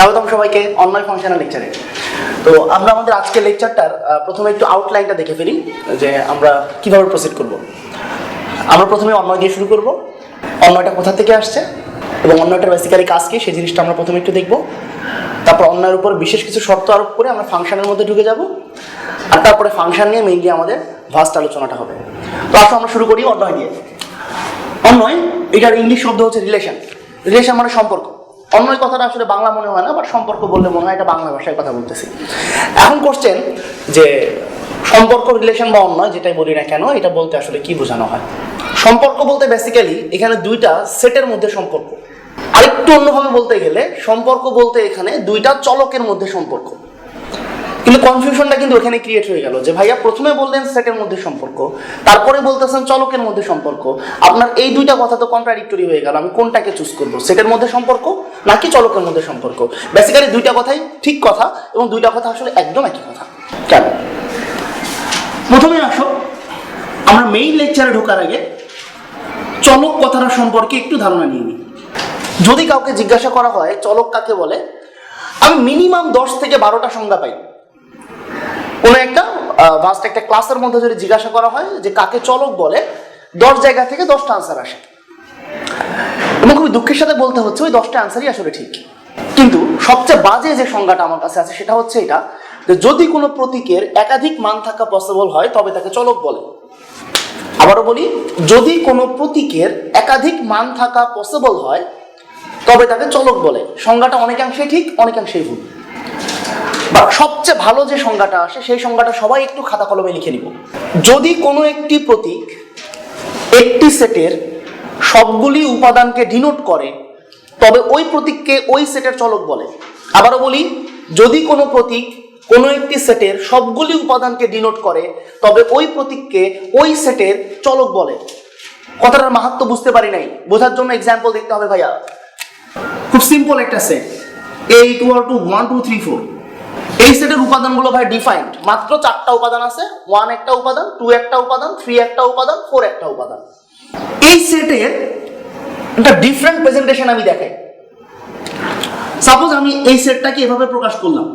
স্বাগতম সবাইকে online functional লেকচারে তো আমরা আমাদের আজকের লেকচারটার প্রথমে একটু আউটলাইনটা দেখে ফেলি, যে আমরা কীভাবে প্রসিড করব। আমরা প্রথমে অন্যয় দিয়ে শুরু করব। অন্যয়টা কোথা থেকে আসছে এবং অন্যয়টার বেসিক্যালি কাজ কি, সেই জিনিসটা আমরা প্রথমে একটু দেখব। তারপর অন্যয়ের উপর বিশেষ কিছু শর্ত আরোপ করে আমরা ফাংশনের মধ্যে ঢুকে যাব। আর তারপরে ফাংশন নিয়ে মেইনলি আমাদের ভাস্ট আলোচনাটা হবে। তো আসলে আমরা শুরু করি অন্যয় দিয়ে। অন্যয়, এটার ইংলিশ শব্দ হচ্ছে রিলেশন রিলেশন মানে সম্পর্ক। অন্যয় কথাটা আসলে বাংলা মনে হয় না বাট সম্পর্ক বললে মনে হয় এটা বাংলা ভাষায় কথা বলতেছি। এখন কোশ্চেন যে সম্পর্ক রিলেশন বা অন্য যেটাই বলি না কেন, এটা বলতে আসলে কি বোঝানো হয়? সম্পর্ক বলতে বেসিক্যালি এখানে দুইটা সেটের মধ্যে সম্পর্ক। আরেকটু অন্যভাবে বলতে গেলে সম্পর্ক বলতে এখানে দুইটা চলকের মধ্যে সম্পর্ক। কিন্তু কনফিউশনটা কিন্তু এখানে ক্রিয়েট হয়ে গেল যে ভাইয়া প্রথমে বললেন সেটের মধ্যে সম্পর্ক, তারপরে বলতেছেন চলকের মধ্যে সম্পর্ক। আপনার এই দুইটা কথা তো কন্ট্রাডিক্টরি হয়ে গেল, আমি কোনটাকে চুজ করব সেটের মধ্যে সম্পর্ক নাকি চলকের মধ্যে সম্পর্ক? বেসিক্যালি দুইটা কথাই ঠিক কথা এবং দুইটা কথা আসলে একদম একই কথা। কেন? প্রথমে আসো, আমরা মেইন লেকচারে ঢোকার আগে চলক কথাটা সম্পর্কে একটু ধারণা নিয়ে নিই। যদি কাউকে জিজ্ঞাসা করা হয়, চলক কাকে বলে? আমি মিনিমাম দশ থেকে বারোটা সংজ্ঞা পাই। কোনো একটা ভাস্ট একটা ক্লাসের মধ্যে যদি জিজ্ঞাসা করা হয় যে কাকে চলক বলে, দশ জায়গা থেকে দশটা আনসার আসে। এবং খুবই দুঃখের সাথে বলতে হচ্ছে, ওই দশটা আনসারই আসলে ঠিক। কিন্তু সবচেয়ে বাজে যে সংজ্ঞাটা আমার কাছে আছে, সেটা হচ্ছে এটা, যে যদি কোনো প্রতীকের একাধিক মান থাকা পসিবল হয়, তবে তাকে চলক বলে। আবারও বলি, যদি কোনো প্রতীকের একাধিক মান থাকা পসিবল হয়, তবে তাকে চলক বলে। সংজ্ঞাটা অনেকাংশে ঠিক, অনেকাংশেই ভুল। বা সবচেয়ে ভালো যে সংজ্ঞাটা আসে, সেই সংজ্ঞাটা সবাই একটু খাতা কলমে লিখে নিব। যদি কোনো একটি প্রতীক একটি সেটের সবগুলি উপাদানকে ডিনোট করে, তবে ওই প্রতীককে ওই সেটের চলক বলে। আবারও বলি, যদি কোনো প্রতীক কোনো একটি সেটের সবগুলি উপাদানকে ডিনোট করে, তবে ওই প্রতীককে ওই সেটের চলক বলে। কথাটার মাহাত্ম বুঝতে পারি নাই। বোঝার জন্য এক্সাম্পল দেখতে হবে ভাইয়া। খুব সিম্পল একটা set A equal to one two three four এই সেটের উপাদানগুলো ভাই ডিফাইন্ড মাত্র চারটা উপাদান আছে ওয়ান একটা উপাদান টু একটা উপাদান থ্রি একটা উপাদান ফোর একটা উপাদান। এই সেটের একটা ডিফারেন্ট প্রেজেন্টেশন আমি দেখাই। সাপোজ আমি এই সেটটাকে এভাবে প্রকাশ করলাম।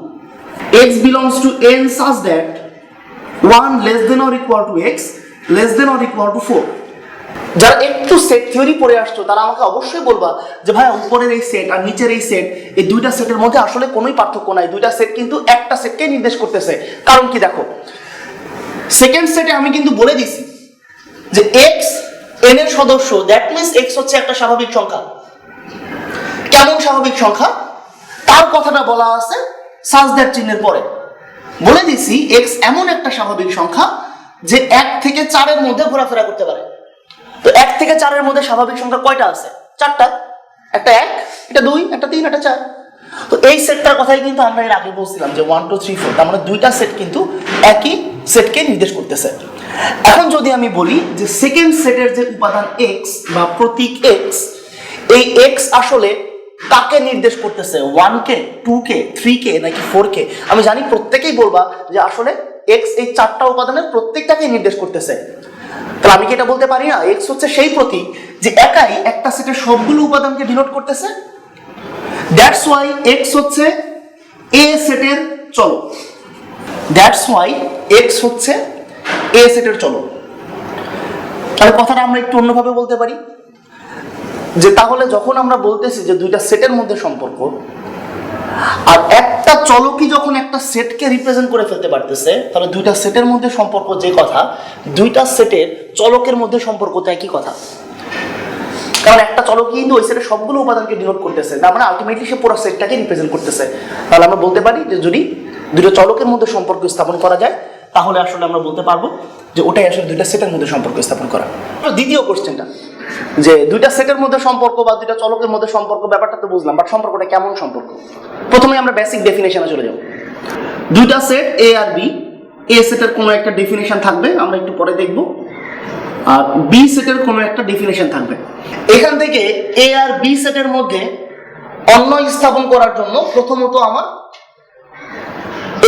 X belongs to N such that one less than or equal to x less than or equal to four যারা একটু সেট থিওরি পড়ে আসছো, তারা আমাকে অবশ্যই বলবা যে, ভাই, উপরের এই সেট আর নিচের এই সেট এই দুইটা সেটের মধ্যে আসলে কোনোই পার্থক্য নাই। দুইটা সেট কিন্তু একটা সেটকে নির্দেশ করতেছে। কারণ কি দেখো সেকেন্ড সেটে আমি কিন্তু বলে দিছি যে এক্স এন এর সদস্য দ্যাট মিনস এক্স হচ্ছে একটা স্বাভাবিক সংখ্যা। কেমন স্বাভাবিক সংখ্যা? তার কথাটা বলা আছে সাজ দ্যাট চিহ্নের পরে। বলে দিছি এক্স এমন একটা স্বাভাবিক সংখ্যা যে এক থেকে চারের মধ্যে ঘোরাফেরা করতে পারে। এক থেকে চারের মধ্যে স্বাভাবিক সংখ্যা কয়টা আছে? চারটা। একটা এক, একটা দুই, একটা তিন, একটা চার। তো এই সেটটার কথাই কিন্তু আমরা এর আগে বলছিলাম যে ওয়ান টু থ্রি ফোর তার মানে দুইটা সেট কিন্তু একই সেটকে নির্দেশ করতেছে। এখন যদি আমি বলি যে সেকেন্ড সেটের যে উপাদান এক্স বা প্রতীক এক্স এই এক্স আসলে কাকে নির্দেশ করতেছে? ওয়ান কে টু কে থ্রি কে, নাকি ফোর কে? আমি জানি প্রত্যেকেই বলবা যে আসলে এক্স এই চারটা উপাদানের প্রত্যেকটাকেই নির্দেশ করতেছে। তাহলে আমি কি এটা বলতে পারি না? এক্স হচ্ছে সেই প্রতীক যে একাই একটা সেটের সবগুলো উপাদানকে ডিনোট করতেছে। দ্যাটস ওয়াই এক্স হচ্ছে এ সেটের চলক দ্যাটস ওয়াই এক্স হচ্ছে এ সেটের চলক তাহলে কথাটা আমরা একটু অন্যভাবে বলতে পারি। যে তাহলে যখন আমরা বলতেছি যে দুইটা সেটের মধ্যে সম্পর্ক আর একটা চলকই যখন একটা সেটকে রিপ্রেজেন্ট করে ফেলতে পারতেছে, তাহলে দুইটা সেটের মধ্যে সম্পর্ক যে কথা, দুইটা সেটের চলকের মধ্যে সম্পর্ক তো একই কথা। কারণ একটা চলক কিন্তু ওই সেটের সবগুলো উপাদানকে ডিনোট করতেছে, তার মানে আলটিমেটলি সে পুরো সেটটাকে রিপ্রেজেন্ট করতেছে। তাহলে আমরা বলতে পারি যে যদি দুটো চলকের মধ্যে সম্পর্ক স্থাপন করা যায় তাহলে আসলে আমরা বলতে পারব যে ওটাই আসলে দুইটা সেটের মধ্যে সম্পর্ক স্থাপন করা। দ্বিতীয় কোশ্চেনটা যে দুইটা সেটের মধ্যে সম্পর্ক বা দুইটা চলকের মধ্যে সম্পর্ক, ব্যাপারটা তো বুঝলাম বাট সম্পর্কটা কেমন সম্পর্ক? প্রথমে আমরা বেসিক ডেফিনেশনে চলে যাব। দুইটা set A R B A সেটের কোনো একটা ডেফিনেশন থাকবে, আমরা একটু পরে দেখব। আর বি সেটের কোনো একটা ডেফিনেশন থাকবে। এখান থেকে এ আর বি সেটের মধ্যে অন্য স্থাপন করার জন্য প্রথমত আমার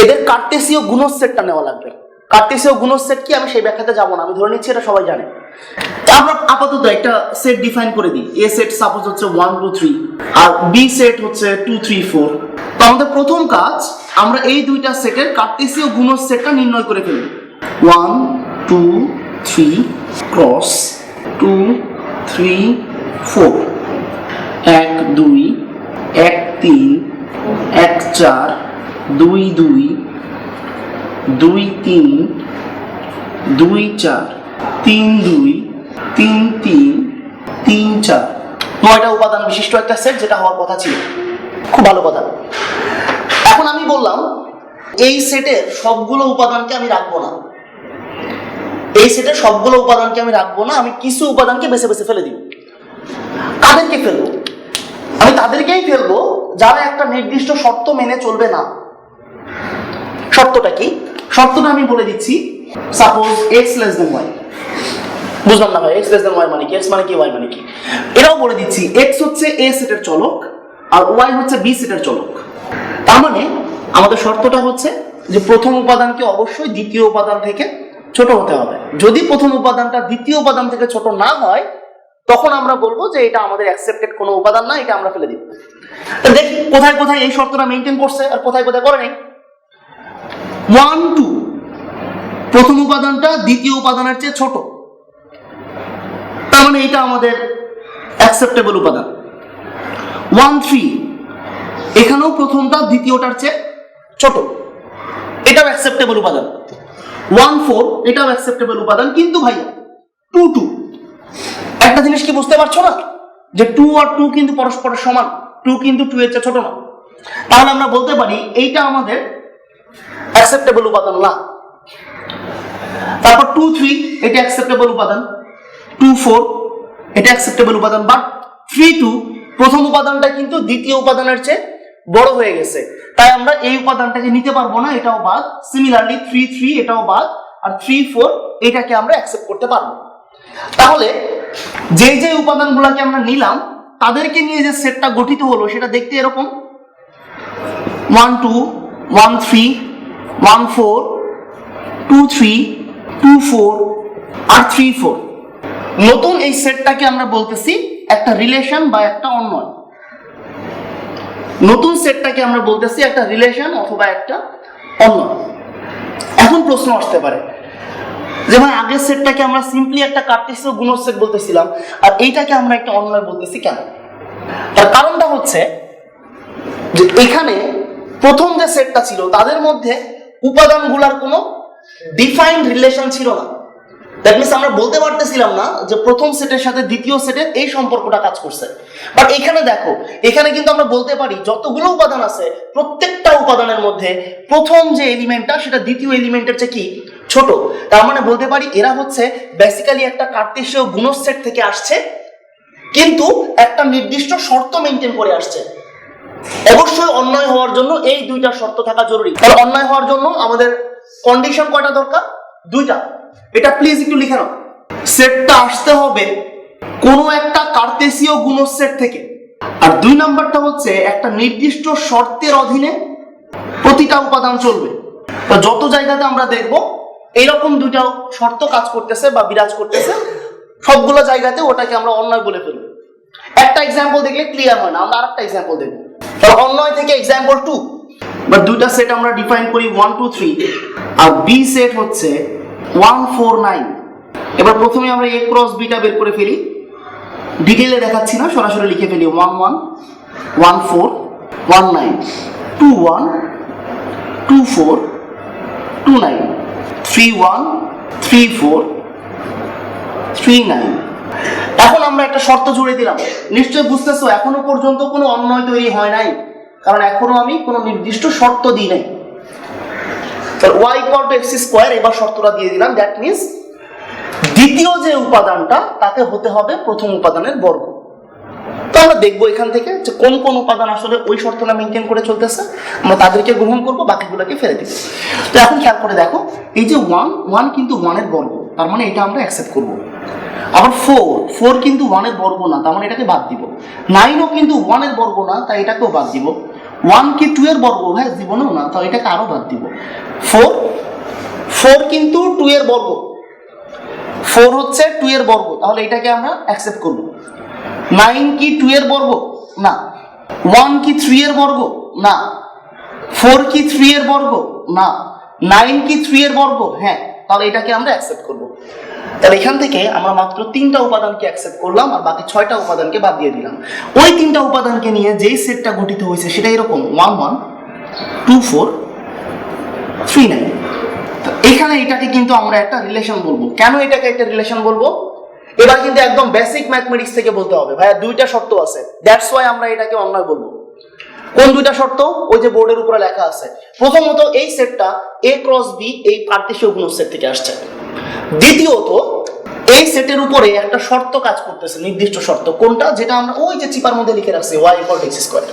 এদের কার্টেসীয় গুণসেটটা নেওয়া লাগবে। কার্টেসীয় গুণসেট কি? আমি সেই ব্যাখ্যাতে যাব না। আমি ধরে নিচ্ছি এটা সবাই জানে। আমরা আপাতত একটা সেট ডিফাইন করে দিই। এ সেট সাপোজ হচ্ছে ওয়ান টু থ্রি আর বি সেট হচ্ছে টু থ্রি ফোর তো আমাদের প্রথম কাজ, আমরা এই দুইটা সেটের কার্টেসীয় গুণজ সেটটা নির্ণয় করে ফেলব one two three cross two three four এক, দুই, এক, তিন, এক, চার, দুই দুই দুই তিন, দুই চার, তিন দুই, তিন তিন তিন চার। নয়টা উপাদান বিশিষ্ট একটা সেট যেটা হওয়ার কথা ছিল। খুব ভালো কথা। এখন আমি বললাম, এই সেটের সবগুলো উপাদানকে আমি রাখব না। এই সেটের সবগুলো উপাদানকে আমি রাখব না, আমি কিছু উপাদানকে বেছে বেছে ফেলে দিব। কাদেরকে ফেলব? আমি তাদেরকেই ফেলব, যারা একটা নির্দিষ্ট শর্ত মেনে চলবে না। শর্তটা কি? শর্তটা আমি বলে দিচ্ছি suppose x less than y বুঝলাম না ভাই এক্স লেস দেন ওয়াই মানে কি? এক্স মানে কি ওয়াই মানে কি? এটাও বলে দিচ্ছি এক্স হচ্ছে এ সেটের চলক আর ওয়াই হচ্ছে বি সেটের চলক। তার মানে আমাদের শর্তটা হচ্ছে যে প্রথম উপাদানকে অবশ্যই দ্বিতীয় উপাদান থেকে ছোট হতে হবে। যদি প্রথম উপাদানটা দ্বিতীয় উপাদান থেকে ছোট না হয়, তখন আমরা বলব যে এটা আমাদের অ্যাকসেপ্টেড কোনো উপাদান না, এটা আমরা ফেলে দিব। দেখি, কোথায় কোথায় এই শর্তটা মেনটেন করছে আর কোথায় কোথায় করে নেই? ওয়ান টু প্রথম উপাদানটা দ্বিতীয় উপাদানের চেয়ে ছোট। তার মানে এটা আমাদের অ্যাকসেপ্টেবল উপাদান। ওয়ান থ্রি এখানেও প্রথমটা দ্বিতীয়টার চেয়ে ছোট। এটাও অ্যাকসেপ্টেবল উপাদান। ওয়ান ফোর এটাও অ্যাকসেপ্টেবল উপাদান। কিন্তু ভাইয়া টু টু একটা জিনিস কি বুঝতে পারছ না? যে টু আর টু কিন্তু পরস্পরের সমান। টু কিন্তু টু এর চেয়ে ছোট না। তাহলে আমরা বলতে পারি এইটা আমাদের অ্যাকসেপ্টেবল উপাদান না। তারপর টু থ্রি এটা অ্যাকসেপ্টেবল উপাদান। টু ফোর এটা অ্যাকসেপ্টেবল উপাদান। বাট থ্রি টু প্রথম উপাদানটা কিন্তু দ্বিতীয় উপাদানের চেয়ে বড় হয়ে গেছে। তাই আমরা এই উপাদানটাকে নিতে পারব না, এটাও বাদ। সিমিলারলি থ্রি থ্রি এটাও বাদ। আর থ্রি ফোর এটাকে আমরা অ্যাকসেপ্ট করতে পারব। তাহলে যে যে উপাদানগুলোকে আমরা নিলাম, তাদেরকে নিয়ে যে সেটটা গঠিত হলো, সেটা দেখতে এরকম। One two one three one four two three two four আর থ্রি ফোর নতুন এই সেটটাকে আমরা বলতেছি একটা রিলেশন বা একটা অন্যয়। নতুন সেটটাকে আমরা বলতেছি একটা রিলেশন অথবা একটা অন্যয়। এখন প্রশ্ন আসতে পারে, যে ভাই, আগের সেটটাকে আমরা সিম্পলি একটা কার্টেসীয় গুণর সেট বলতেছিলাম, আর এইটাকে আমরা একটা অন্যয় বলতেছি কেন? তার কারণটা হচ্ছে যে এখানে প্রথম যে সেটটা ছিল, তাদের মধ্যে উপাদানগুলার কোনো ডিফাইন্ড রিলেশন ছিল না। দ্যাট মিনস আমরা বলতে পারতেছিলাম না যে প্রথম সেটের সাথে দ্বিতীয় সেটের এই সম্পর্কটা কাজ করছে। বাট এখানে দেখো, এখানে কিন্তু আমরা বলতে পারি যতগুলো উপাদান আছে, প্রত্যেকটা উপাদানের মধ্যে প্রথম যে এলিমেন্টটা সেটা দ্বিতীয় এলিমেন্টের চেয়ে কি? ছোট। তার মানে বলতে পারি এরা হচ্ছে বেসিক্যালি একটা কার্তেশীয় গুণর সেট থেকে আসছে, কিন্তু একটা নির্দিষ্ট শর্ত মেনটেন করে আসছে। অবশ্যই অন্যায় হওয়ার জন্য এই দুইটা শর্ত থাকা জরুরি। তাহলে অন্যায় হওয়ার জন্য আমাদের কন্ডিশন কয়টা দরকার? দুইটা। এটা প্লিজ একটু লিখে নাও। সেটটা আসতে হবে কোনো একটা কার্তেসীয় গুণর সেট থেকে। আর দুই নাম্বারটা হচ্ছে একটা নির্দিষ্ট শর্তের অধীনে প্রতিটা উপাদান চলবে। যত জায়গাতে আমরা দেখব এইরকম দুইটা শর্ত কাজ করতেছে বা বিরাজ করতেছে, সবগুলো জায়গাতে ওটাকে আমরা অন্যায় বলে ফেলব একটা এক্সাম্পল দেখলে ক্লিয়ার হয় না, আমরা আরেকটা এক্সাম্পল দেখব। তাহলে অন্যায় থেকে এক্সাম্পল টু বা দুইটা সেট আমরা ডিফাইন করি ওয়ান টু থ্রি আর বি সেট হচ্ছে ওয়ান ফোর নাইন এবার প্রথমে আমরা এ ক্রস বিটা বের করে ফেলি। ডিটেলে দেখাচ্ছি না, সরাসরি লিখে ফেলি। One one one four one nine two one two four two nine three one three four three nine এখন আমরা একটা শর্ত জুড়ে দিলাম। নিশ্চয় বুঝতেছো, এখনও পর্যন্ত কোনো অন্যয় তৈরি হয় নাই। কারণ এখনও আমি কোনো নির্দিষ্ট শর্ত দিই নাই। Y equal to x square এবার শর্তটা দিয়ে দিলাম। দ্যাট মিনস দ্বিতীয় যে উপাদানটা তাকে হতে হবে প্রথম উপাদানের বর্গ। তো আমরা দেখব এখান থেকে যে কোন কোন উপাদান আসলে ওই শর্তটা মেনটেন করে চলতেছে। আমরা তাদেরকে গ্রহণ করব, বাকিগুলোকে ফেলে দিব। তো এখন খেয়াল করে দেখো, এই যে ওয়ান ওয়ান কিন্তু ওয়ানের বর্গ, তার মানে এটা আমরা অ্যাকসেপ্ট করব। আবার ফোর ফোর কিন্তু ওয়ানের বর্গ না, তার মানে এটাকে বাদ দিব। নাইনও কিন্তু ওয়ানের বর্গ না, তাই এটাকেও বাদ দিব। ওয়ান কি টু এর বর্গ হ্যাঁ জীবনেও না তাই এটাকে আরও বাদ দিব। ফোর ফোর কিন্তু টু এর বর্গ। ফোর হচ্ছে টু এর বর্গ, তাহলে এটাকে আমরা অ্যাকসেপ্ট করব। নাইন কি টু এর বর্গ? না। ওয়ান কি থ্রি এর বর্গ? না। ফোর কি থ্রি এর বর্গ? না। নাইন কি থ্রি এর বর্গ? হ্যাঁ তাহলে এটাকে আমরা অ্যাকসেপ্ট করব। তাহলে এখান থেকে আমরা মাত্র তিনটা উপাদানকে অ্যাকসেপ্ট করলাম আর বাকি ছয়টা উপাদানকে বাদ দিয়ে দিলাম। ওই তিনটা উপাদানকে নিয়ে যেই সেটটা গঠিত হয়েছে সেটা এরকম one one two four three nine এখানে এটাকে কিন্তু আমরা একটা রিলেশন বলব। কেন এটাকে একটা রিলেশন বলব? এবার কিন্তু একদম বেসিক ম্যাথমেটিক্স থেকে বলতে হবে। ভাইয়া, দুইটা শর্ত আছে। দ্যাটস ওয়াই আমরা এটাকে অন্যায় বলব। কোন দুইটা শর্ত? ওই যে বোর্ডের উপরে লেখা আছে। প্রথমত এই সেটটা এ ক্রস বি এই কার্তেশীয় গুণ সেট থেকে আসছে। দ্বিতীয়ত, এই সেটের উপরে একটা শর্ত কাজ করতেছে, নির্দিষ্ট শর্ত। কোনটা? যেটা আমরা ওই যে চিপার মধ্যে লিখে রাখছি ওয়াই ইকুয়াল এক্স স্কোয়ার